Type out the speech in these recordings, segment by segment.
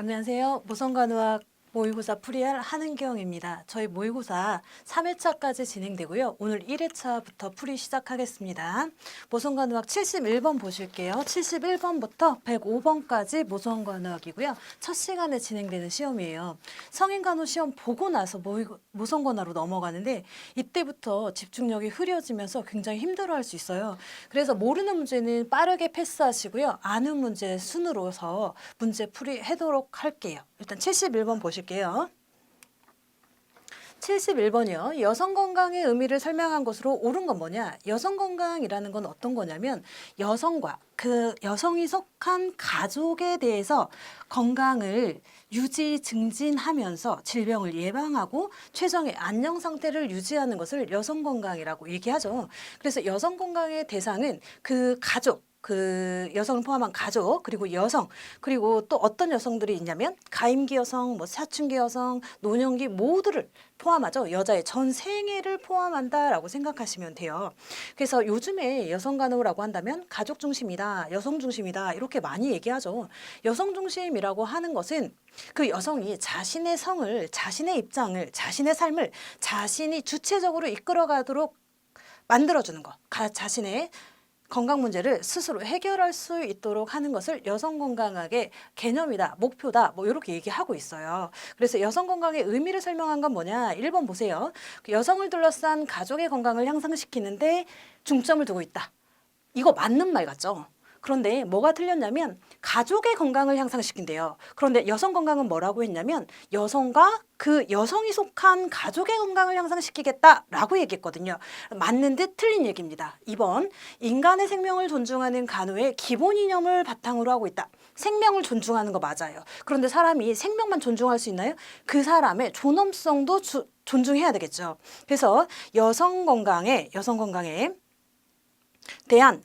안녕하세요. 모성간호학 모의고사 풀이할 한은경입니다. 저희 모의고사 3회차까지 진행되고요. 오늘 1회차부터 풀이 시작하겠습니다. 모성간호학 71번 보실게요. 71번부터 105번까지 모성간호학이고요. 첫 시간에 진행되는 시험이에요. 성인간호 시험 보고 나서 모성간호로 넘어가는데 이때부터 집중력이 흐려지면서 굉장히 힘들어할 수 있어요. 그래서 모르는 문제는 빠르게 패스하시고요. 아는 문제 순으로서 문제 풀이하도록 할게요. 일단 71번 보실게요. 71번이요. 여성 건강의 의미를 설명한 것으로 옳은 건 뭐냐? 여성 건강이라는 건 어떤 거냐면 여성과 그 여성이 속한 가족에 대해서 건강을 유지 증진하면서 질병을 예방하고 최정의 안녕 상태를 유지하는 것을 여성 건강이라고 얘기하죠. 그래서 여성 건강의 대상은 그 가족 그 여성을 포함한 가족 그리고 여성 그리고 또 어떤 여성들이 있냐면 가임기 여성, 뭐 사춘기 여성, 노년기 모두를 포함하죠. 여자의 전 생애를 포함한다라고 생각하시면 돼요. 그래서 요즘에 여성 간호라고 한다면 가족 중심이다, 여성 중심이다 이렇게 많이 얘기하죠. 여성 중심이라고 하는 것은 그 여성이 자신의 성을, 자신의 입장을, 자신의 삶을 자신이 주체적으로 이끌어가도록 만들어주는 것, 가, 자신의 건강 문제를 스스로 해결할 수 있도록 하는 것을 여성 건강학의 개념이다, 목표다, 뭐 이렇게 얘기하고 있어요. 그래서 여성 건강의 의미를 설명한 건 뭐냐? 1번 보세요. 그 여성을 둘러싼 가족의 건강을 향상시키는데 중점을 두고 있다. 이거 맞는 말 같죠? 그런데 뭐가 틀렸냐면 가족의 건강을 향상시킨대요. 그런데 여성 건강은 뭐라고 했냐면 여성과 그 여성이 속한 가족의 건강을 향상시키겠다라고 얘기했거든요. 맞는 듯 틀린 얘기입니다. 2번 인간의 생명을 존중하는 간호의 기본 이념을 바탕으로 하고 있다. 생명을 존중하는 거 맞아요. 그런데 사람이 생명만 존중할 수 있나요? 그 사람의 존엄성도 주- 존중해야 되겠죠. 그래서 여성 건강에 여성 건강에 대한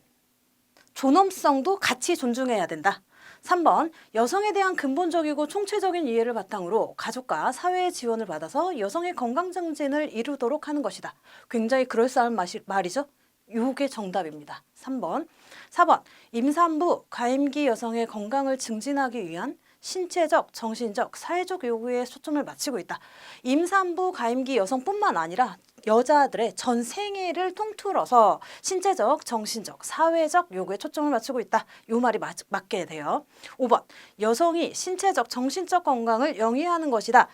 존엄성도 같이 존중해야 된다. 3번 여성에 대한 근본적이고 총체적인 이해를 바탕으로 가족과 사회의 지원을 받아서 여성의 건강 증진을 이루도록 하는 것이다. 굉장히 그럴싸한 마시, 말이죠. 요게 정답입니다. 3번. 4번 임산부 가임기 여성의 건강을 증진하기 위한 신체적, 정신적, 사회적 요구에 초점을 맞추고 있다. 임산부 가임기 여성뿐만 아니라 여자들의 전 생애를 통틀어서 신체적, 정신적, 사회적 요구에 초점을 맞추고 있다. 요 말이 맞, 맞게 돼요. 5번 여성이 신체적, 정신적 건강을 영위하는 것이다.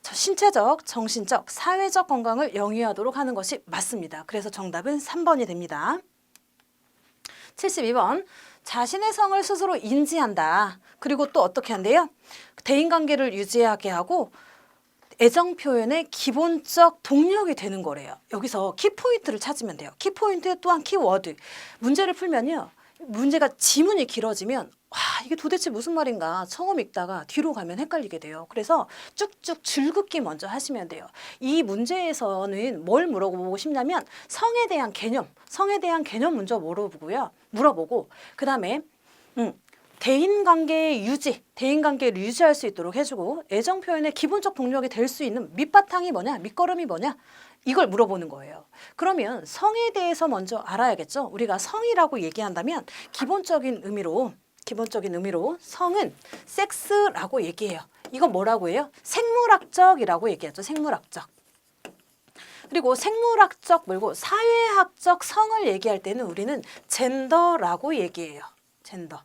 저 신체적, 정신적, 사회적 건강을 영위하도록 하는 것이 맞습니다. 그래서 정답은 3번이 됩니다. 72번 자신의 성을 스스로 인지한다. 그리고 또 어떻게 한대요? 대인관계를 유지하게 하고 애정 표현의 기본적 동력이 되는 거래요. 여기서 키포인트를 찾으면 돼요. 키포인트 또한 키워드. 문제를 풀면요. 문제가 지문이 길어지면 와 이게 도대체 무슨 말인가 처음 읽다가 뒤로 가면 헷갈리게 돼요. 그래서 쭉쭉 줄긋기 먼저 하시면 돼요. 이 문제에서는 뭘 물어보고 싶냐면 성에 대한 개념, 성에 대한 개념 먼저 물어보고요. 물어보고 그 다음에 음, 대인 관계의 유지, 대인 관계를 유지할 수 있도록 해주고 애정 표현의 기본적 동력이 될 수 있는 밑바탕이 뭐냐, 밑거름이 뭐냐 이걸 물어보는 거예요. 그러면 성에 대해서 먼저 알아야겠죠. 우리가 성이라고 얘기한다면 기본적인 의미로 기본적인 의미로 성은 섹스라고 얘기해요. 이거 뭐라고 해요? 생물학적이라고 얘기하죠. 생물학적. 그리고 생물학적 말고 사회학적 성을 얘기할 때는 우리는 젠더라고 얘기해요. 젠더.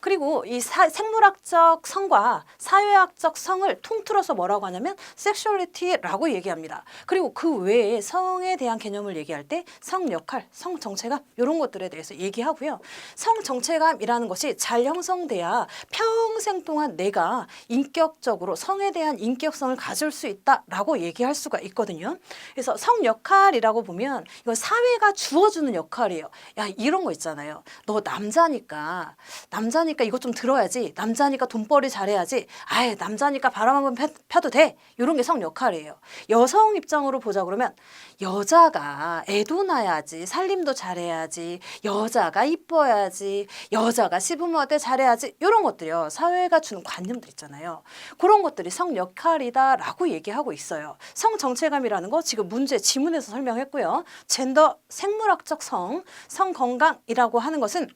그리고 이 사, 생물학적 성과 사회학적 성을 통틀어서 뭐라고 하냐면 섹슈얼리티라고 얘기합니다. 그리고 그 외에 성에 대한 개념을 얘기할 때 성 역할, 성 정체감 이런 것들에 대해서 얘기하고요. 성 정체감이라는 것이 잘 형성돼야 평생 동안 내가 인격적으로 성에 대한 인격성을 가질 수 있다라고 얘기할 수가 있거든요. 그래서 성 역할이라고 보면 이건 사회가 주어주는 역할이에요. 야 이런 거 있잖아요. 너 남자니까 남자 니까 이것 좀 들어야지. 남자니까 돈벌이 잘해야지. 아예 남자니까 바람 한번 펴, 펴도 돼. 이런 게 성 역할이에요. 여성 입장으로 보자 그러면 여자가 애도 낳아야지. 살림도 잘해야지. 여자가 이뻐야지. 여자가 시부모할 때 잘해야지. 이런 것들이요. 사회가 주는 관념들 있잖아요. 그런 것들이 성 역할이다라고 얘기하고 있어요. 성 정체감이라는 거 지금 문제 지문에서 설명했고요. 젠더 생물학적 성, 성 건강이라고 하는 것은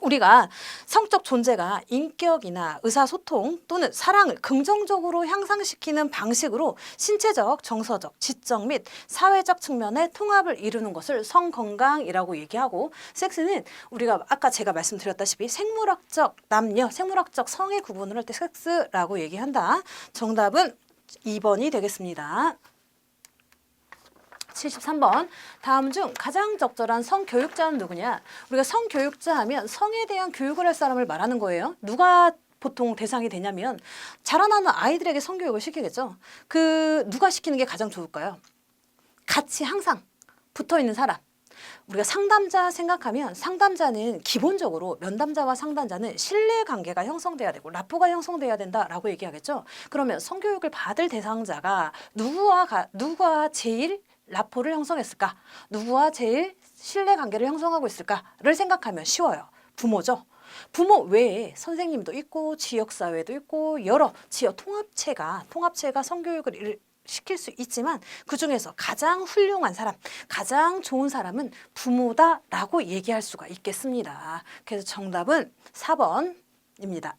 우리가 성적 존재가 인격이나 의사소통 또는 사랑을 긍정적으로 향상시키는 방식으로 신체적, 정서적, 지적 및 사회적 측면의 통합을 이루는 것을 성건강이라고 얘기하고 섹스는 우리가 아까 제가 말씀드렸다시피 생물학적 남녀, 생물학적 성의 구분을 할 때 섹스라고 얘기한다. 정답은 2번이 되겠습니다. 73번. 다음 중 가장 적절한 성교육자는 누구냐? 우리가 성교육자 하면 성에 대한 교육을 할 사람을 말하는 거예요. 누가 보통 대상이 되냐면 자라나는 아이들에게 성교육을 시키겠죠. 그 누가 시키는 게 가장 좋을까요? 같이 항상 붙어 있는 사람. 우리가 상담자 생각하면 상담자는 기본적으로 면담자와 상담자는 신뢰 관계가 형성돼야 되고 라포가 형성돼야 된다라고 얘기하겠죠. 그러면 성교육을 받을 대상자가 누구와 가, 누가 제일 라포를 형성했을까? 누구와 제일 신뢰 관계를 형성하고 있을까를 생각하면 쉬워요. 부모죠. 부모 외에 선생님도 있고 지역 사회도 있고 여러 지역 통합체가 통합체가 성교육을 일- 시킬 수 있지만 그 중에서 가장 훌륭한 사람, 가장 좋은 사람은 부모다라고 얘기할 수가 있겠습니다. 그래서 정답은 4번입니다.